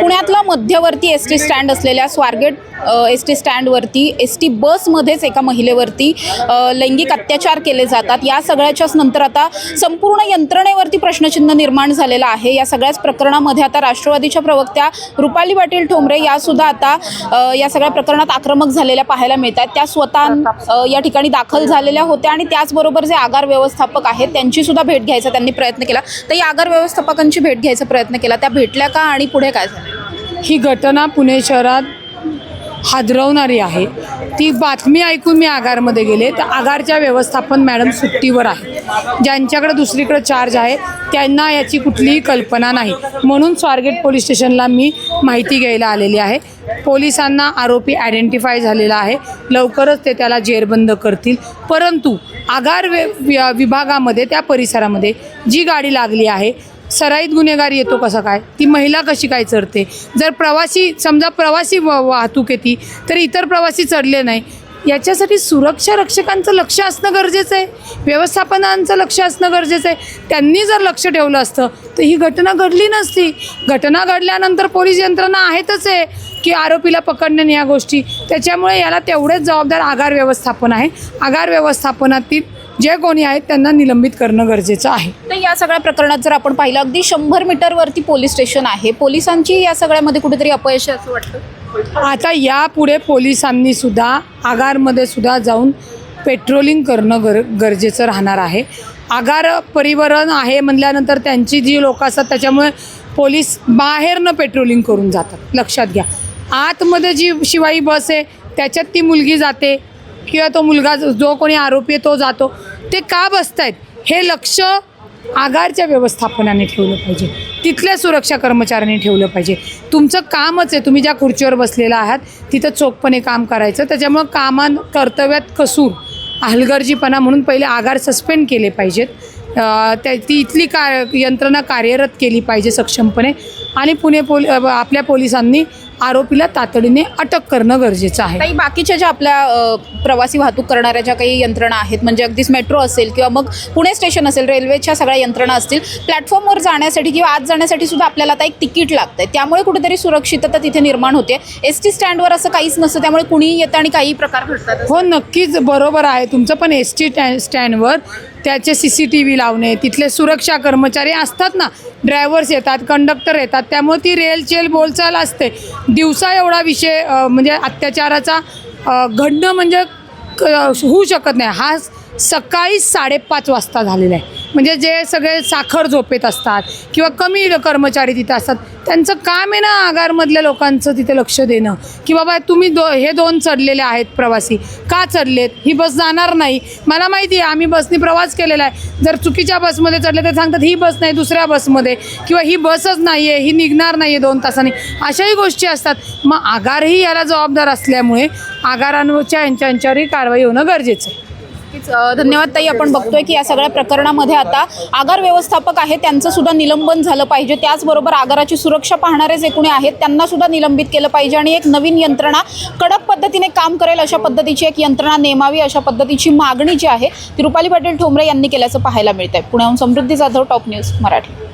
पुण्यातला मध्यवर्ती S T stand असलेल्या स्वारगेट एस टी स्टँडवरती एस टी बसमध्येच एका महिलेवरती लैंगिक अत्याचार केले जातात. या सगळ्याच्याच नंतर आता संपूर्ण यंत्रणेवरती प्रश्नचिन्ह निर्माण झालेलं आहे. या सगळ्याच प्रकरणामध्ये आता राष्ट्रवादीच्या प्रवक्त्या रुपाली पाटील ठोंबरे या सुद्धा आता या सगळ्या प्रकरणात आक्रमक झालेल्या पाहायला मिळत आहेत त्या स्वतः या ठिकाणी दाखल झालेल्या होत्या आणि त्याचबरोबर जे आगार व्यवस्थापक आहेत त्यांची सुद्धा भेट घ्यायचा त्यांनी प्रयत्न केला. तर या आगार व्यवस्थापकांची भेट घ्यायचा प्रयत्न केला. त्या भेटल्या का आणि पुढे काय? झालं? ही घटना पुणे शहरात हादरवणारी आहे. ती बातमी ऐकून मी आगारमध्ये गेले. तर आगारच्या व्यवस्थापन मॅडम सुट्टीवर आहे. ज्यांच्याकडे दुसरीकडे चार्ज आहे त्यांना याची कुठलीही कल्पना नाही. म्हणून स्वारगेट पोलीस स्टेशनला मी माहिती घ्यायला आलेली आहे. पोलिसांना आरोपी आयडेंटिफाय झालेला आहे. लवकरच ते त्याला जेरबंद करतील. परंतु आगार वे वि- विभागामध्ये त्या परिसरामध्ये जी गाडी लागली आहे सराईत गुन्हेगार येतो कसं काय? ती महिला कशी काय चढते? जर प्रवासी समजा प्रवासी व वाहतूक येते तर इतर प्रवासी चढले नाही. याच्यासाठी सुरक्षा रक्षकांचं लक्ष असणं गरजेचं आहे. व्यवस्थापनांचं लक्ष असणं गरजेचं आहे. त्यांनी जर लक्ष ठेवलं असतं तर ही घटना घडली नसती. घटना घडल्यानंतर पोलीस यंत्रणा आहेतच आहे की आरोपीला पकडण्याने या गोष्टी. त्याच्यामुळे याला तेवढेच जबाबदार आगार व्यवस्थापन आहे. आगार व्यवस्थापनातील जे कोणी आहेत त्यांना निलंबित करणं गरजेचं आहे. तर या सगळ्या प्रकरणात जर आपण पाहिलं अगदी शंभर मीटरवरती पोलीस स्टेशन आहे. पोलिसांची या सगळ्यामध्ये कुठेतरी अपयश असं वाटतं? आता यापुढे पोलिसांनी सुद्धा आगारमध्ये सुद्धा जाऊन पेट्रोलिंग करणं गर गरजेचं राहणार आहे. आगार परिवहन आहे म्हणल्यानंतर त्यांची जी लोक असतात त्याच्यामुळे पोलीस बाहेरनं पेट्रोलिंग करून जातात. लक्षात घ्या. आतमध्ये जी शिवाई बस आहे त्याच्यात ती मुलगी जाते किंवा तो मुलगा जो जो कोणी आरोपी आहे तो जातो. ते का बसत आहेत हे लक्ष आगारच्या व्यवस्थापनाने ठेवलं पाहिजे. तिथल्या सुरक्षा कर्मचाऱ्यांनी ठेवलं पाहिजे. तुमचं कामच आहे. तुम्ही ज्या खुर्चीवर बसलेला आहात तिथं चोखपणे काम करायचं. त्याच्यामुळं कामां कर्तव्यात कसूर हलगर्जीपणा म्हणून पहिले आगार सस्पेंड केले पाहिजेत. त्या ती इथली का यंत्रणा कार्यरत केली पाहिजे सक्षमपणे. आणि पुणे पोल आपल्या पोलिसांनी आरोपीला तातडीने अटक करणं गरजेचं आहे. काही बाकीच्या ज्या आपल्या प्रवासी वाहतूक करणाऱ्या ज्या काही यंत्रणा आहेत म्हणजे अगदीच मेट्रो असेल किंवा मग पुणे स्टेशन असेल रेल्वेच्या सगळ्या यंत्रणा असतील प्लॅटफॉर्मवर जाण्यासाठी किंवा आत जाण्यासाठी सुद्धा आपल्याला आता एक तिकीट लागतं त्यामुळे कुठेतरी सुरक्षितता तिथे निर्माण होते. एस टी स्टँडवर असं काहीच नसतं त्यामुळे कुणीही येतं आणि काही प्रकार घडतात. हो नक्कीच बरोबर आहे. तुमचं पण एस टी स्टँडवर त्याचे सी सी टी व्ही लावणे तिथले सुरक्षा कर्मचारी असतात ना ड्रायव्हर्स येतात कंडक्टर येतात त्यामुळे ती रेलचेल बोलचाल असते. दिवसा एवढा विषय म्हणजे अत्याचाराचा घडणं म्हणजे क- होऊ शकत नाही. हा सकाळी साडेपाच वाजता झालेला आहे. म्हणजे जे सगळे साखर झोपेत असतात किंवा कमी कर्मचारी तिथे असतात त्यांचं काम आहे ना आगारमधल्या लोकांचं तिथे लक्ष देणं. की बाबा तुम्ही दो हे दोन चढलेले आहेत प्रवासी. का चढलेत? ही बस जाणार नाही. मला माहिती आहे आम्ही बसने प्रवास केलेला आहे. जर चुकीच्या बसमध्ये चढले तर सांगतात ही बस नाही दुसऱ्या बसमध्ये. किंवा ही बसच नाही आहे ही निघणार नाही आहे दोन तासांनी. अशाही गोष्टी असतात. मग आगारही याला जबाबदार असल्यामुळे आगारांवरच्या यांच्या यांच्यावरही कारवाई होणं गरजेचं आहे. धन्यवाद ताई आपण बघतोय की या सगळ्या प्रकरणामध्ये आता आगार व्यवस्थापक आहे त्यांचं सुद्धा निलंबन झालं पाहिजे. त्याचबरोबर आगाराची सुरक्षा पाहणारे जे कोणी आहेत त्यांना सुद्धा निलंबित केलं पाहिजे आणि एक नवीन यंत्रणा कडक पद्धतीने काम करेल अशा पद्धतीची एक यंत्रणा नेमावी अशा पद्धतीची मागणी जी आहे ती रुपाली पाटील ठोंबरे यांनी केल्याचं पाहायला मिळतंय. पुण्याहून समृद्धी जाधव टॉप न्यूज मराठी.